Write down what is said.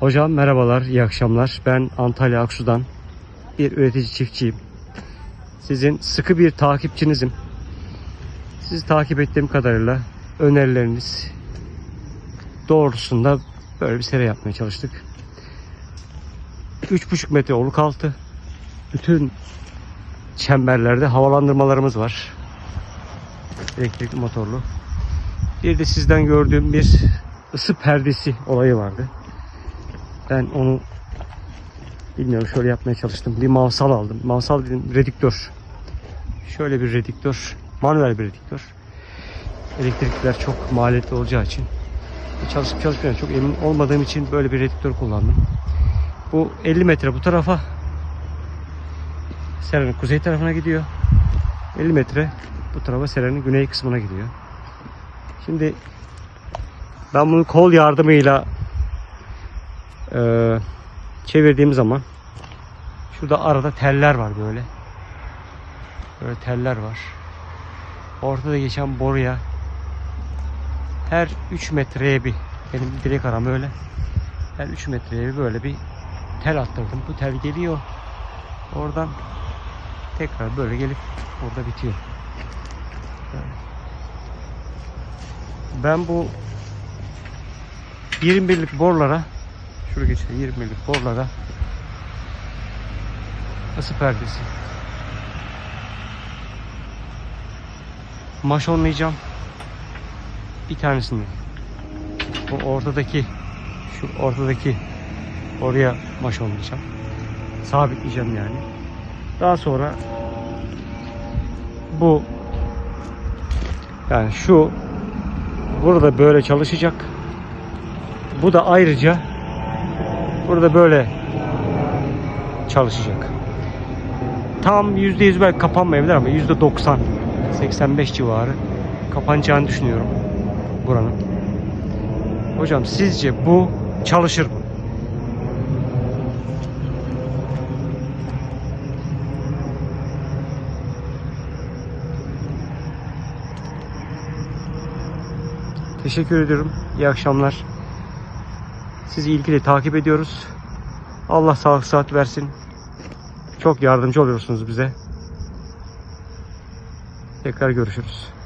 Hocam merhabalar, iyi akşamlar. Ben Antalya Aksu'dan bir üretici çiftçiyim. Sizin sıkı bir takipçinizim. Sizi takip ettiğim kadarıyla önerileriniz doğrultusunda böyle bir sere yapmaya çalıştık. 3,5 metre oluk altı. Bütün çemberlerde havalandırmalarımız var. Elektrikli motorlu. Bir de sizden gördüğüm bir ısı perdesi olayı vardı. Ben onu bilmiyorum şöyle yapmaya çalıştım. Bir mavsal aldım. Mavsal dedim redüktör. Şöyle bir redüktör. Manuel bir redüktör. Elektrikler çok maliyetli olacağı için çalışıp çalışmayan çok emin olmadığım için böyle bir redüktör kullandım. Bu 50 metre bu tarafa Sera'nın kuzey tarafına gidiyor. 50 metre bu tarafa Sera'nın güney kısmına gidiyor. Şimdi ben bunu kol yardımıyla eee çevirdiğim zaman şurada arada teller var böyle. Böyle teller var. Ortada geçen boruya her 3 metreye bir benim direk aram öyle. Her 3 metreye bir böyle bir tel attırdım. Bu tel geliyor. Oradan tekrar böyle gelip orada bitiyor. Ben bu 21'lik borlara şuraya geçti 21'lik borlara ısı perdesi? Maşonlayacağım bir tanesini. Bu ortadaki şu ortadaki oraya maşonlayacağım sabitleyeceğim yani. Daha sonra bu yani şu burada böyle çalışacak. Bu da ayrıca burada böyle çalışacak tam %100 belki kapanmayabilir ama %90 85 civarı kapanacağını düşünüyorum buranın hocam sizce bu çalışır mı? Teşekkür ediyorum. İyi akşamlar. Sizi ilgili takip ediyoruz. Allah sağlık saat versin. Çok yardımcı oluyorsunuz bize. Tekrar görüşürüz.